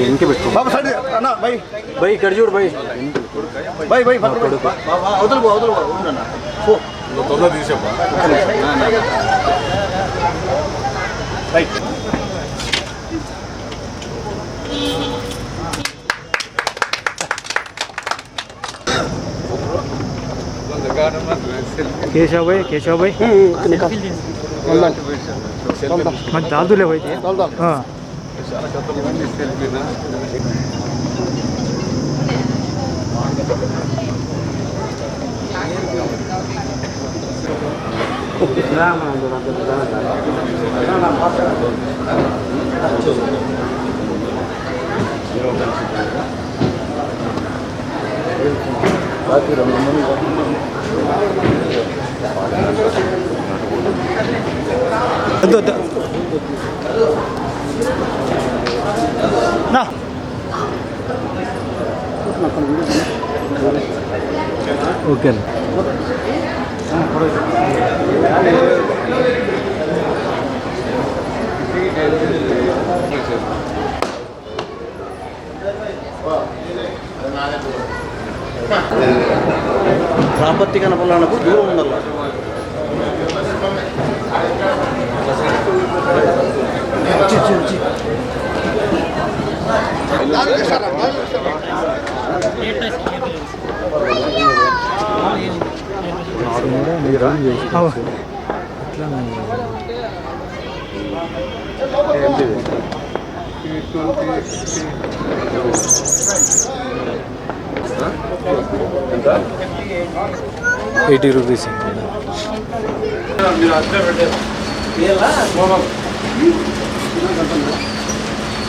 వెనక్కి పెట్టుకో బాబు సైడ్ అన్న బై బై ఇక్కడ చూడు బై బై బై అవతలు పో అవతలు పో ఉండన్న నువ్వు తొందర తీసేపా రైట్. కేశవ్ భాయ్ కేశవ్ భాయ్ మరి దాదులే పోయి చాలా Itu. Nah. ఓకే ప్రాపత్తి కనపడాలకు దూరం ఉండాలి అవు Eighty rupees senior కూడా అర్థం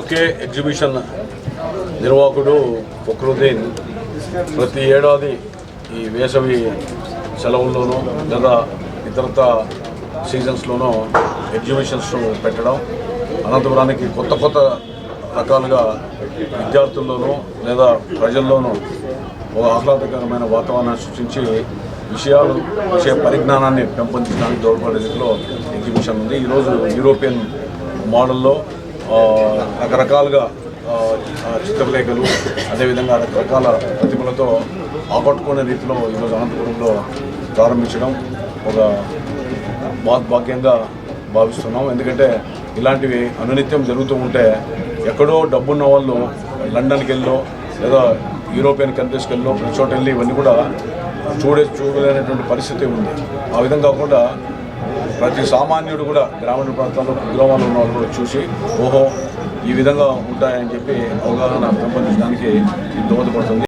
ఒకే ఎగ్జిబిషన్ నిర్వాహకుడు ఫక్రుద్దీన్ ప్రతి ఏడాది ఈ వేసవి సెలవుల్లోనూ లేదా ఇతరత సీజన్స్లోనూ ఎగ్జిబిషన్స్ పెట్టడం అనంతపురానికి కొత్త కొత్త రకాలుగా విద్యార్థుల్లోనూ లేదా ప్రజల్లోనూ ఒక ఆహ్లాదకరమైన వాతావరణాన్ని సృష్టించి విషయాలు విషయ పరిజ్ఞానాన్ని పెంపొందించడానికి దోహదపడే రీతిలో ఎగ్జిబిషన్ ఉంది. ఈరోజు యూరోపియన్ మోడల్లో రకరకాలుగా చిత్రలేఖలు అదేవిధంగా రకరకాల ప్రతిభలతో ఆకట్టుకునే రీతిలో ఈరోజు అనంతపురంలో ప్రారంభించడం ఒక భాగ్యంగా భావిస్తున్నాం. ఎందుకంటే ఇలాంటివి అనునిత్యం జరుగుతూ ఉంటే ఎక్కడో డబ్బున్న వాళ్ళు లండన్కి వెళ్ళో లేదా యూరోపియన్ కంట్రీస్కి వెళ్ళో ప్రతి చోట వెళ్ళి ఇవన్నీ కూడా చూడే చూడలేనటువంటి పరిస్థితి ఉంది. ఆ విధంగా కాకుండా ప్రతి సామాన్యుడు కూడా గ్రామీణ ప్రాంతాల్లో కుగ్రామాల్లో ఉన్న వాళ్ళు కూడా చూసి ఓహో ఈ విధంగా ఉంటాయని చెప్పి అవగాహన పెంపొందించడానికి ఇది దోహదపడుతుంది.